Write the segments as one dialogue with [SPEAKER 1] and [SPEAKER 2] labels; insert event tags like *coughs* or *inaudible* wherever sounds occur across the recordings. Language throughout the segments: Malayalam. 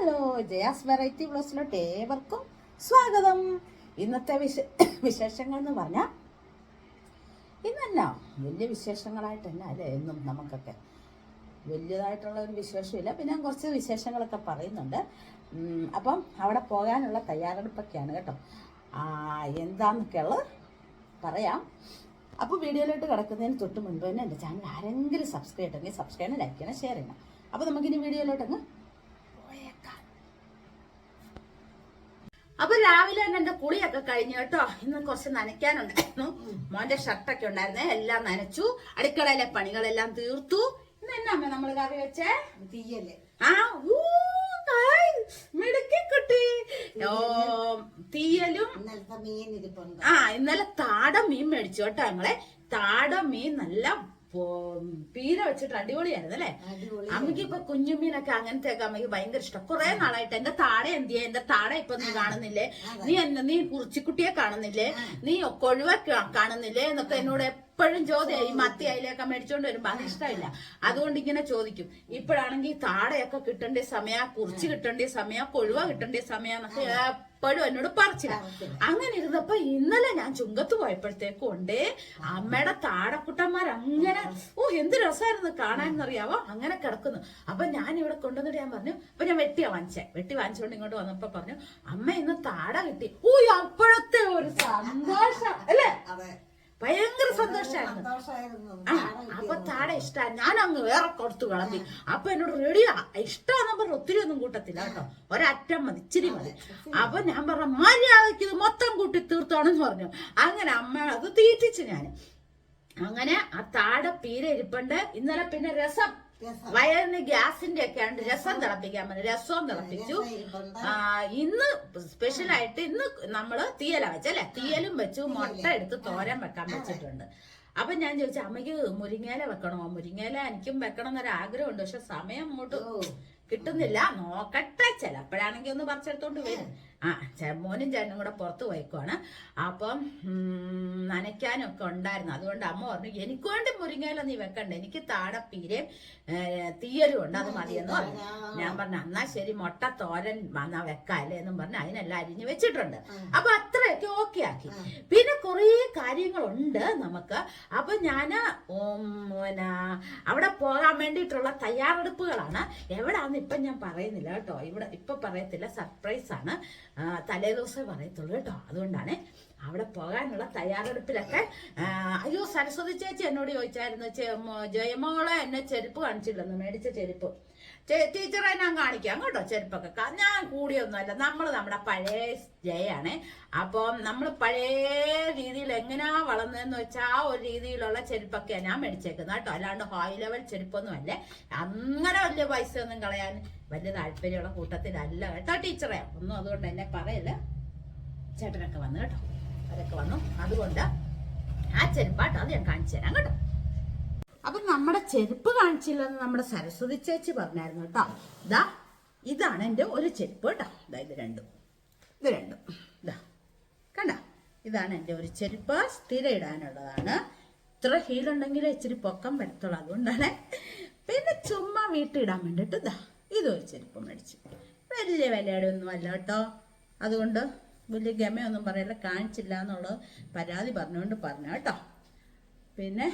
[SPEAKER 1] ഹലോ ജയാസ് വെറൈറ്റി ബ്ലോസിലോട്ട് ഏവർക്കും സ്വാഗതം. ഇന്നത്തെ വിശ *coughs* വിശേഷങ്ങൾ എന്ന് പറഞ്ഞാൽ ഇന്നല്ല വലിയ വിശേഷങ്ങളായിട്ടല്ല അല്ലേ? എന്നും നമുക്കൊക്കെ വലിയതായിട്ടുള്ള ഒരു വിശേഷമില്ല. പിന്നെ ഞാൻ കുറച്ച് വിശേഷങ്ങളൊക്കെ പറയുന്നുണ്ട്. അപ്പം അവിടെ പോകാനുള്ള തയ്യാറെടുപ്പൊക്കെയാണ് കേട്ടോ. എന്താന്നൊക്കെയുള്ളത് പറയാം. അപ്പോൾ വീഡിയോയിലോട്ട് കിടക്കുന്നതിന് തൊട്ട് മുൻപ് തന്നെ എന്റെ ചാനൽ ആരെങ്കിലും സബ്സ്ക്രൈബ് ചെയ്യണമെങ്കിൽ സബ്സ്ക്രൈബ് ചെയ്യണം ലൈക്ക് ചെയ്യണം ഷെയർ ചെയ്യണം. അപ്പോൾ നമുക്കിനി വീഡിയോയിലോട്ടങ്ങ് പോയേക്കാം അപ്പൊ രാവിലെ തന്നെ എന്റെ കുളിയൊക്കെ കഴിഞ്ഞു കേട്ടോ. ഇന്ന് കുറച്ച് നനയ്ക്കാനുണ്ടായിരുന്നു. മോന്റെ ഷർട്ടൊക്കെ ഉണ്ടായിരുന്നേ. എല്ലാം നനച്ചു. അടുക്കളയിലെ പണികളെല്ലാം തീർത്തു. ഇന്ന് എന്നാ അമ്മ നമ്മൾ കറി വെച്ചേ?
[SPEAKER 2] തീയല്ലേ
[SPEAKER 1] ആ ഊ, മിടുക്കി കുട്ടി. ഓ തീയലും. ആ ഇന്നലെ താട മീൻ മേടിച്ചു കേട്ടോ ഞങ്ങളെ. താട മീൻ നല്ല പീര വെച്ചിട്ട് അടിപൊളിയായിരുന്നു അല്ലേ?
[SPEAKER 2] അമ്മയ്ക്ക്
[SPEAKER 1] അമ്മയ്ക്ക് ഇപ്പൊ കുഞ്ഞുമീനൊക്കെ അങ്ങനത്തെ ഒക്കെ അമ്മയ്ക്ക് ഭയങ്കര ഇഷ്ടം. കുറെ നാളായിട്ട് എന്റെ താട എന്തിയാ? എന്റെ താട ഇപ്പൊ നീ കാണുന്നില്ലേ? നീ എന്നെ നീ കുറിച്ചിക്കുട്ടിയെ കാണുന്നില്ലേ? നീ കൊഴുവ കാണുന്നില്ലേ? എന്നൊക്കെ എന്നോട് എപ്പോഴും ചോദ്യം. ഈ മത്തി അയിലൊക്കെ മേടിച്ചോണ്ട് വരുമ്പോ അത് ഇഷ്ടമില്ല അതുകൊണ്ട് ഇങ്ങനെ ചോദിക്കും. ഇപ്പോഴാണെങ്കിൽ താടയൊക്കെ കിട്ടേണ്ട സമയ കുറിച്ച് കിട്ടേണ്ട സമയ കൊഴുവ കിട്ടേണ്ട സമയ എന്നൊക്കെ എപ്പോഴും എന്നോട് പറിച്ചില്ല. അങ്ങനെ ഇരുന്നപ്പോ ഇന്നലെ ഞാൻ ചുങ്കത്ത് പോയപ്പോഴത്തേക്കും ഉണ്ട്. അമ്മയുടെ താടക്കുട്ടന്മാർ അങ്ങനെ ഓ എന്ത് രസമായിരുന്നു കാണാനെന്നറിയാവോ? അങ്ങനെ കിടക്കുന്നു. അപ്പൊ ഞാൻ ഇവിടെ കൊണ്ടുവന്നിട്ട് ഞാൻ പറഞ്ഞു അപ്പൊ ഞാൻ വെട്ടിയാ വാങ്ങിച്ചേ. വെട്ടി വാങ്ങിച്ചുകൊണ്ട് ഇങ്ങോട്ട് വന്നപ്പോ പറഞ്ഞു അമ്മ ഇന്ന് താട കിട്ടി. ഓ അപ്പോഴത്തെ ഒരു സന്തോഷം. അല്ലേ?
[SPEAKER 2] അതെ.
[SPEAKER 1] ഭയങ്കര സന്തോഷമായിരുന്നു ആ അപ്പൊ താടെ ഇഷ്ട. ഞാൻ അങ്ങ് വേറെ കൊടുത്തു കളഞ്ഞു അപ്പൊ എന്നോട് റെഡിയാ. ഇഷ്ടമാന്ന് പറഞ്ഞ ഒത്തിരി ഒന്നും കൂട്ടത്തില്ല കേട്ടോ. ഒരറ്റം മതി ഇച്ചിരി മതി. അപ്പൊ ഞാൻ പറഞ്ഞ മര്യാദയ്ക്ക് ഇത് മൊത്തം കൂട്ടി തീർത്തോണെന്ന് പറഞ്ഞു. അങ്ങനെ അമ്മ അത് തീറ്റിച്ചു ഞാൻ അങ്ങനെ ആ താടെ പീര ഇരിപ്പുണ്ട്. ഇന്നലെ പിന്നെ രസം. വയറിന് ഗ്യാസിന്റെ ഒക്കെ ആണ് രസം തിളപ്പിക്കാൻ പറഞ്ഞു രസവും തിളപ്പിച്ചു. ഇന്ന് സ്പെഷ്യൽ ആയിട്ട് ഇന്ന് നമ്മൾ തീയല വെച്ചല്ലേ തീയലും വെച്ചു മുട്ട എടുത്ത് തോരൻ വെക്കാൻ വെച്ചിട്ടുണ്ട്. അപ്പൊ ഞാൻ ചോദിച്ചു അമ്മയ്ക്ക് മുരിങ്ങേല വെക്കണോ? മുരിങ്ങേല എനിക്കും വെക്കണം എന്നൊരു ആഗ്രഹമുണ്ട് പക്ഷെ സമയം അങ്ങോട്ട് കിട്ടുന്നില്ല. നോക്കട്ടെ ചിലപ്പോഴാണെങ്കിൽ ഒന്ന് പറിച്ചെടുത്തോണ്ട് വരും. ആ മോനും ചേട്ടനും കൂടെ പുറത്ത് പോയിക്കുവാണ്. അപ്പം നനയ്ക്കാനൊക്കെ ഉണ്ടായിരുന്നു. അതുകൊണ്ട് അമ്മ പറഞ്ഞു എനിക്ക് വേണ്ടി മുരിങ്ങയില നീ വെക്കണ്ട. എനിക്ക് താടപ്പീരയും തീയലും ഉണ്ട്. അത് മതിയെന്ന് പറഞ്ഞു. ഞാൻ പറഞ്ഞു എന്നാ ശരി മുട്ട തോരൻ വന്നാ വെക്കാല്ലേ എന്നും പറഞ്ഞു. അതിനെല്ലാം അരിഞ്ഞ് വെച്ചിട്ടുണ്ട്. അപ്പൊ അത്രയൊക്കെ ഓക്കെ ആക്കി. പിന്നെ കുറേ കാര്യങ്ങളുണ്ട് നമുക്ക്. അപ്പൊ ഉം, പിന്നെ അവിടെ പോകാൻ വേണ്ടിയിട്ടുള്ള തയ്യാറെടുപ്പുകളാണ്. എവിടാന്ന് ഇപ്പൊ ഞാൻ പറയുന്നില്ല കേട്ടോ. ഇവിടെ ഇപ്പൊ പറയത്തില്ല. ആണ് തലേ ദിവസമേ പറയത്തുള്ളൂ കേട്ടോ. അതുകൊണ്ടാണ് അവിടെ പോകാനുള്ള തയ്യാറെടുപ്പിലൊക്കെ അയ്യോ സരസ്വതി ചേച്ചി എന്നോട് ചോദിച്ചായിരുന്നു ജയമോളെ എന്നെ ചെരുപ്പ് കാണിച്ചില്ലെന്ന് മേടിച്ച ചെരുപ്പ്. ടീച്ചറെ ഞാൻ കാണിക്കാം കേട്ടോ ചെരുപ്പൊക്കെ. ഞാൻ കൂടിയൊന്നുമല്ല. നമ്മൾ നമ്മുടെ പഴയ ജയാണ്. അപ്പം നമ്മൾ പഴയ രീതിയിൽ എങ്ങനെയാ വളർന്നതെന്ന് വെച്ചാൽ ആ ഒരു രീതിയിലുള്ള ചെരുപ്പൊക്കെയാണ് ഞാൻ മേടിച്ചേക്കുന്നത് കേട്ടോ. അല്ലാണ്ട് ഹൈ ലെവൽ ചെരുപ്പൊന്നും അല്ലേ അങ്ങനെ വലിയ പൈസ ഒന്നും കളയാൻ വലിയ താല്പര്യമുള്ള കൂട്ടത്തിലല്ല. കേട്ടോ ടീച്ചറെ. ഒന്നും അതുകൊണ്ട് എന്നെ പറയല്ല. ചേട്ടനൊക്കെ വന്നു കേട്ടോ. അവരൊക്കെ വന്നു. അതുകൊണ്ട് ആ ചെരുപ്പാട്ടോ അത് ഞാൻ കാണിച്ചു തരാം കേട്ടോ. അപ്പൊ നമ്മുടെ ചെരുപ്പ് കാണിച്ചില്ലെന്ന് നമ്മുടെ സരസ്വതി ചേച്ചി പറഞ്ഞായിരുന്നു കേട്ടോ. ഇതാ ഇതാണ് എന്റെ ഒരു ചെരുപ്പ് കേട്ടോ. ഇതാ ഇത് രണ്ടും. ഇത് രണ്ടും. ഇതാ കണ്ട? ഇതാണ് എന്റെ ഒരു ചെരുപ്പ്. സ്ഥിരം ഇടാനുള്ളതാണ്. ഇത്ര ഹീലുണ്ടെങ്കിൽ ഇച്ചിരി പൊക്കം വരത്തുള്ളൂ. അതുകൊണ്ടാണ്. പിന്നെ ചുമ്മാ വീട്ടിൽ ഇടാൻ വേണ്ടിയിട്ട് ഇതാ ഇതൊരു ചെരുപ്പ് മേടിച്ചു. വലിയ വിലയുടെ അല്ല കേട്ടോ. അതുകൊണ്ട് വലിയ ഗമയൊന്നും പറയില്ല കാണിച്ചില്ല എന്നുള്ളത് പരാതി പറഞ്ഞുകൊണ്ട് പറഞ്ഞു കേട്ടോ. പിന്നെ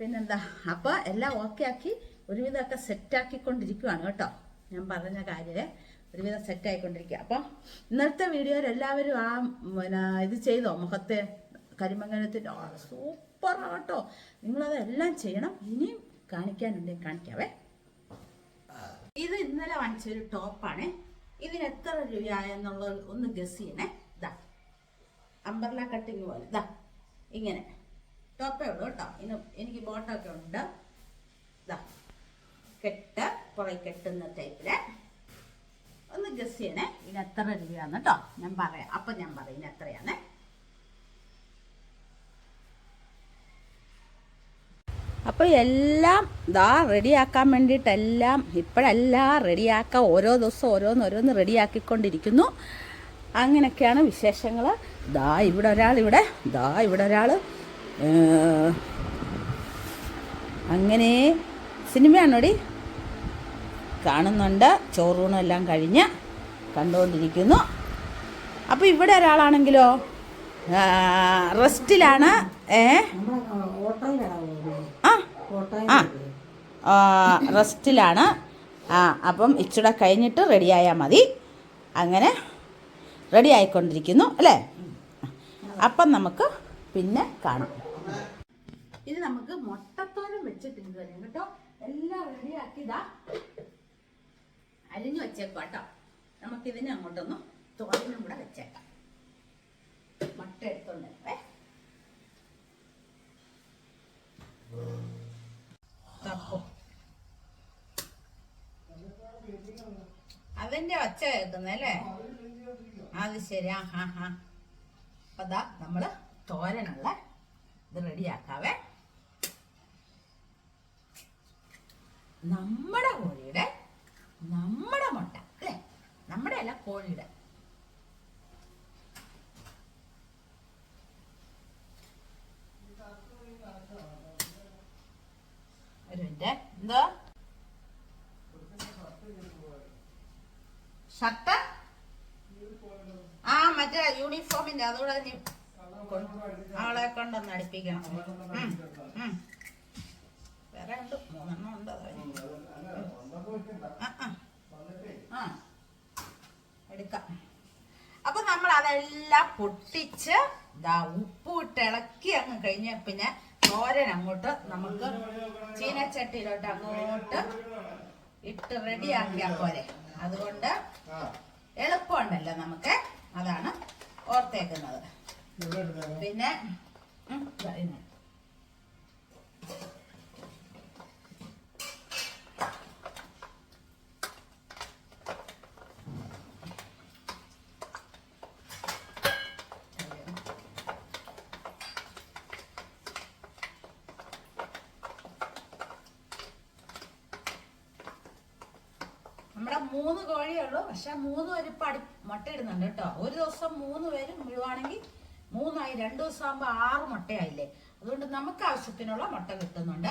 [SPEAKER 1] പിന്നെന്താ? അപ്പോൾ എല്ലാം ഓക്കെ ആക്കി ഒരുവിധമൊക്കെ സെറ്റാക്കിക്കൊണ്ടിരിക്കുവാണ് കേട്ടോ. ഞാൻ പറഞ്ഞ കാര്യമേ. ഒരുവിധം സെറ്റ് സെറ്റായിക്കൊണ്ടിരിക്കുക അപ്പോൾ ഇന്നത്തെ വീഡിയോയിൽ എല്ലാവരും ആ പിന്നെ ഇത് ചെയ്തോ? മുഖത്തെ കരിമംഗലത്തിന്റെ ആ സൂപ്പറാണ് കേട്ടോ. നിങ്ങൾ അതെല്ലാം ചെയ്യണം. ഇനിയും കാണിക്കാനുണ്ടെങ്കിൽ കാണിക്കാവേ. ഇത് ഇന്നലെ വാങ്ങിച്ചൊരു ടോപ്പാണ് ഇതിന് എത്ര രൂപയായെന്നുള്ളത് ഒന്ന് ഗസ് ചെയ്യണേ. ഇതാ അമ്പർല കട്ടിങ് പോലെ. ഇതാ ഇങ്ങനെ. ടോപ്പേ ഉള്ളൂ കേട്ടോ. ഇന്ന് എനിക്ക് ബോട്ടൊക്കെ ഉണ്ട്. ഇതാ കെട്ട് പുറകെ കെട്ടുന്ന ടൈപ്പിൽ. ഒന്ന് ഗസ് ചെയ്യണേ. ഇതിന് എത്ര രൂപയാന്ന് കേട്ടോ. ഞാൻ പറയാം. അപ്പം ഞാൻ പറയും ഇതിന് എത്രയാണ്. അപ്പോൾ എല്ലാം ദാ റെഡിയാക്കാൻ വേണ്ടിയിട്ടെല്ലാം ഇപ്പോഴെല്ലാം റെഡിയാക്കാൻ ഓരോ ദിവസം ഓരോന്ന് ഓരോന്ന് റെഡിയാക്കിക്കൊണ്ടിരിക്കുന്നു അങ്ങനെയൊക്കെയാണ് വിശേഷങ്ങൾ ദാ ഇവിടെ ഒരാൾ ഇവിടെ ദാ ഇവിടെ ഒരാൾ അങ്ങനെ സിനിമയാണോടി? കാണുന്നുണ്ട്. ചോറൂണും എല്ലാം കഴിഞ്ഞ് കണ്ടുകൊണ്ടിരിക്കുന്നു അപ്പോൾ ഇവിടെ ഒരാളാണെങ്കിലോ? റെസ്റ്റിലാണ്. ഏ? ആ ആ, റെസ്റ്റിലാണ്. ആ അപ്പം ഇച്ചിടെ കഴിഞ്ഞിട്ട് റെഡിയായാൽ മതി. അങ്ങനെ റെഡി ആയിക്കൊണ്ടിരിക്കുന്നു അല്ലേ? അപ്പം നമുക്ക് പിന്നെ കാണാം. ഇത് നമുക്ക് മുട്ടത്തോരം വെച്ചിട്ടുണ്ട് തരാം കേട്ടോ. എല്ലാം റെഡിയാക്കിയതാ അരിഞ്ഞു വെച്ചേക്കാം കേട്ടോ. നമുക്കിതിനെ അങ്ങോട്ടൊന്നും തോരനും കൂടെ വെച്ചേക്കാം. മുട്ട എടുത്തോണ്ട്. അവന്റെ ഒച്ച കേൾക്കുന്നല്ലേ അത് ശരി. ആ ഹാ ഹാ അപ്പൊ നമ്മൾ തോരനുള്ള ഇത് റെഡിയാക്കാവേ. നമ്മുടെ കോഴിയുടെ നമ്മുടെ മുട്ട അല്ലേ? നമ്മുടെ അല്ല കോഴിയുടെ. ഒരു മിനിറ്റ്. എന്തോ? ഷർട്ട്? ആ മറ്റേ യൂണിഫോമിന്റെ അതുകൂടെ അവളെ കൊണ്ടൊന്ന് അടുപ്പിക്കണം. വേറെ ഉണ്ട് മൂന്നെണ്ണം ഉണ്ട് ആ, എടുക്കാം. അപ്പൊ നമ്മൾ അതെല്ലാം പൊട്ടിച്ച് ദാ ഉപ്പിട്ട് ഇളക്കി അങ്ങ് കഴിഞ്ഞ പിന്നെ തോരൻ അങ്ങോട്ട് നമുക്ക് ചീനച്ചട്ടിയിലോട്ട് അങ്ങോട്ട് ഇട്ട് റെഡിയാക്കിയാ പോരെ. അതുകൊണ്ട് എളുപ്പമുണ്ടല്ലോ നമുക്ക്. അതാണ് ഓർത്തേക്കുന്നത്. പിന്നെ. നമ്മുടെ മൂന്ന് കോഴിയേ ഉള്ളൂ. പക്ഷെ മൂന്ന് പേര് പടി അടി മുട്ടയിടുന്നുണ്ട് കേട്ടോ. ഒരു ദിവസം മൂന്ന് പേര് മുഴുവാണെങ്കിൽ മൂന്നായി രണ്ടു ദിവസം ആകുമ്പോൾ ആറ് മുട്ടയായില്ലേ? അതുകൊണ്ട് നമുക്ക് ആവശ്യത്തിനുള്ള മുട്ട കിട്ടുന്നുണ്ട്.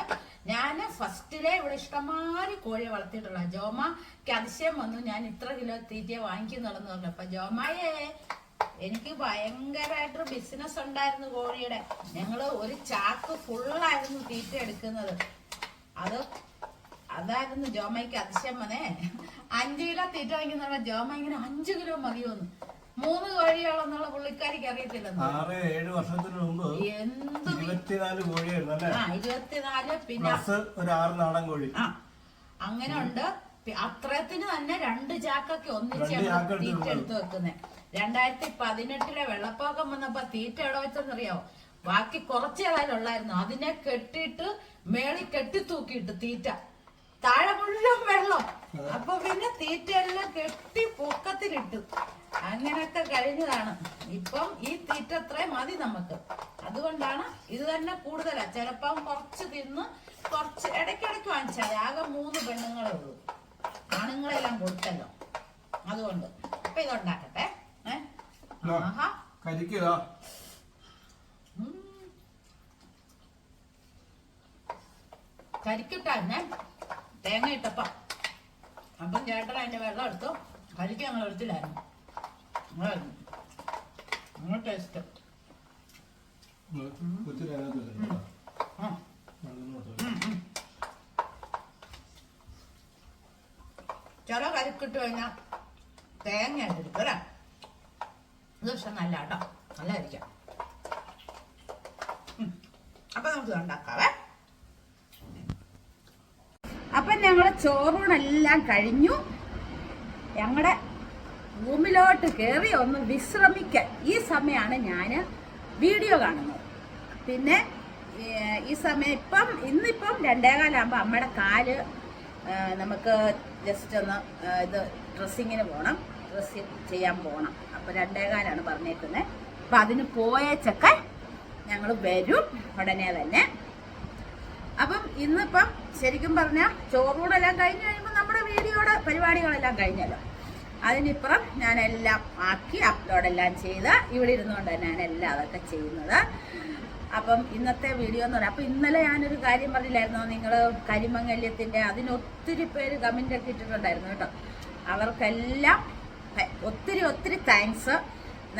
[SPEAKER 1] ഞാൻ ഫസ്റ്റിലെ ഇവിടെ ഇഷ്ടമാതിരി കോഴി വളർത്തിയിട്ടുള്ള ജോമ. അതിശയം വന്നു. ഞാൻ ഇത്ര കിലോ തീറ്റയെ വാങ്ങിക്കുന്നുള്ളെന്ന് പറഞ്ഞു അപ്പൊ ജോമയെ എനിക്ക് ഭയങ്കരമായിട്ടൊരു ബിസിനസ് ഉണ്ടായിരുന്നു കോഴിയുടെ. ഞങ്ങൾ ഒരു ചാക്ക് ഫുള്ളായിരുന്നു തീറ്റ എടുക്കുന്നത്. അത് അതായിരുന്നു ജോമയ്ക്ക് അതിശയം വന്നേ. അഞ്ചു കിലോ തീറ്റ വാങ്ങിക്കുന്ന ജോമ ഇങ്ങനെ അഞ്ചു കിലോ മതിയോന്ന്. മൂന്ന് കോഴികളെന്നുള്ള പുള്ളിക്കാരിക്ക് അറിയത്തില്ലെന്ന്.
[SPEAKER 3] ആറ് ഏഴ് വർഷത്തിന് മുമ്പ്
[SPEAKER 1] എന്ത്
[SPEAKER 3] ഇരുപത്തിനാല് കോഴിയായിരുന്നു അല്ലേ?
[SPEAKER 1] ആ ഇരുപത്തിനാല് പിന്നെ
[SPEAKER 3] പ്ലസ് ഒരു ആറ് നാടൻ കോഴി.
[SPEAKER 1] ആ അങ്ങനെ ഉണ്ട് അത്രത്തിന് തന്നെ രണ്ട് ചാക്കൊക്കെ ഒന്നിച്ച് ഞങ്ങൾ തീറ്റ
[SPEAKER 3] എടുത്ത്
[SPEAKER 1] എടുത്ത് വെക്കുന്നത് രണ്ടായിരത്തി പതിനെട്ടിലെ വെള്ളപ്പൊക്കം വന്നപ്പോ തീറ്റ എവിടെ വെച്ചെന്നറിയാവോ? ബാക്കി കുറച്ചേതായാലും ഉള്ളായിരുന്നു. അതിനെ കെട്ടിയിട്ട് മേളിൽ കെട്ടി തൂക്കിയിട്ട് തീറ്റ. താഴെ മുഴുവൻ വെള്ളം. അപ്പൊ പിന്നെ തീറ്റ എല്ലാം കെട്ടി പൊക്കത്തിലിട്ടു. അങ്ങനെയൊക്കെ കഴിഞ്ഞതാണ്. ഇപ്പം ഈ തീറ്റ അത്രയും മതി നമുക്ക്. അതുകൊണ്ടാണ് ഇത് തന്നെ കൂടുതലാ. ചിലപ്പം കുറച്ച് തിന്ന് കുറച്ച് ഇടയ്ക്കിടയ്ക്ക് വാങ്ങിച്ചാൽ ആകെ മൂന്ന് പെണ്ണുങ്ങളേ ഉള്ളൂ. ആണുങ്ങളെല്ലാം കൊടുത്തല്ലോ. അതുകൊണ്ട്. അപ്പൊ ഇതുണ്ടാക്കട്ടെ. ആഹാ.
[SPEAKER 3] കരിക്കുക.
[SPEAKER 1] തന്നെ തേങ്ങ ഇട്ടപ്പ അപ്പം ചേട്ടൻ അതിന്റെ വെള്ളം എടുത്തു. കരിക്ക് ഞങ്ങൾ എടുത്തില്ലായിരുന്നു. നല്ല ടേസ്റ്റ്. ചില കരിക്കിട്ട് കഴിഞ്ഞാൽ തേങ്ങ അല്ലേ? ഇത് പക്ഷെ നല്ല കേട്ടോ നല്ലതായിരിക്കാം. അരിക്കാം അപ്പൊ നമുക്ക് ഉണ്ടാക്കാവേ അപ്പൊ ഞങ്ങൾ ചോറൂണെല്ലാം കഴിഞ്ഞു. ഞങ്ങളുടെ റൂമിലോട്ട് കയറി ഒന്ന് വിശ്രമിക്കാൻ. ഈ സമയമാണ് ഞാൻ വീഡിയോ കാണുന്നത്. പിന്നെ ഈ സമയം ഇപ്പം ഇന്നിപ്പം രണ്ടേകാലാകുമ്പോൾ അമ്മയുടെ കാൽ നമുക്ക് ജസ്റ്റ് ഒന്ന് ഇത് ഡ്രസ്സിങ്ങിന് പോകണം ഡ്രസ്സ് ചെയ്യാൻ പോകണം അപ്പോൾ രണ്ടേകാലാണ് പറഞ്ഞേക്കുന്നത് അപ്പം അതിന് പോയേച്ചൊക്കെ ഞങ്ങൾ വരും ഉടനെ തന്നെ. ഇന്നിപ്പം ശരിക്കും പറഞ്ഞാൽ ചോറൂടെല്ലാം കഴിഞ്ഞ് കഴിയുമ്പോൾ നമ്മുടെ വീഡിയോയുടെ പരിപാടികളെല്ലാം കഴിഞ്ഞല്ലോ. അതിനിപ്പുറം ഞാനെല്ലാം ആക്കി അപ്ലോഡെല്ലാം ചെയ്ത് ഇവിടെ ഇരുന്നുകൊണ്ട് ഞാൻ എല്ലാം അതൊക്കെ ചെയ്യുന്നത്. അപ്പം ഇന്നത്തെ വീഡിയോ എന്ന് പറയാം അപ്പം ഇന്നലെ ഞാനൊരു കാര്യം പറഞ്ഞില്ലായിരുന്നോ? നിങ്ങൾ കരിമംഗല്യത്തിന്റെ അതിനൊത്തിരി പേര് കമന്റ് ഒക്കെ ഇട്ടിട്ടുണ്ടായിരുന്നു കേട്ടോ. അവർക്കെല്ലാം ഒത്തിരി ഒത്തിരി താങ്ക്സ്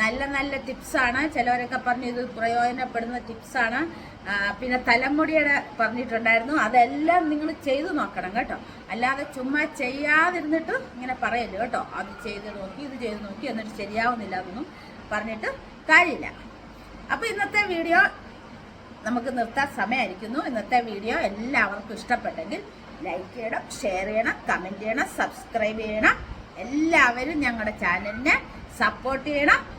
[SPEAKER 1] നല്ല നല്ല ടിപ്സാണ് ചിലവരൊക്കെ പറഞ്ഞു ഇത് പ്രയോജനപ്പെടുന്ന ടിപ്സാണ് പിന്നെ തലമുടിയുടെ പറഞ്ഞിട്ടുണ്ടായിരുന്നു. അതെല്ലാം നിങ്ങൾ ചെയ്തു നോക്കണം കേട്ടോ. അല്ലാതെ ചുമ്മാ ചെയ്യാതിരുന്നിട്ട് ഇങ്ങനെ പറയല്ലോ കേട്ടോ. അത് ചെയ്ത് നോക്കി ഇത് ചെയ്ത് നോക്കി എന്നിട്ട് ശരിയാവുന്നില്ല എന്നൊന്നും പറഞ്ഞിട്ട് കാര്യമില്ല. അപ്പോൾ ഇന്നത്തെ വീഡിയോ നമുക്ക് നിർത്താൻ സമയമായിരിക്കുന്നു. ഇന്നത്തെ വീഡിയോ എല്ലാവർക്കും ഇഷ്ടപ്പെട്ടെങ്കിൽ ലൈക്ക് ചെയ്യണം ഷെയർ ചെയ്യണം കമന്റ് ചെയ്യണം സബ്സ്ക്രൈബ് ചെയ്യണം. എല്ലാവരും ഞങ്ങളുടെ ചാനലിനെ സപ്പോർട്ട് ചെയ്യണം.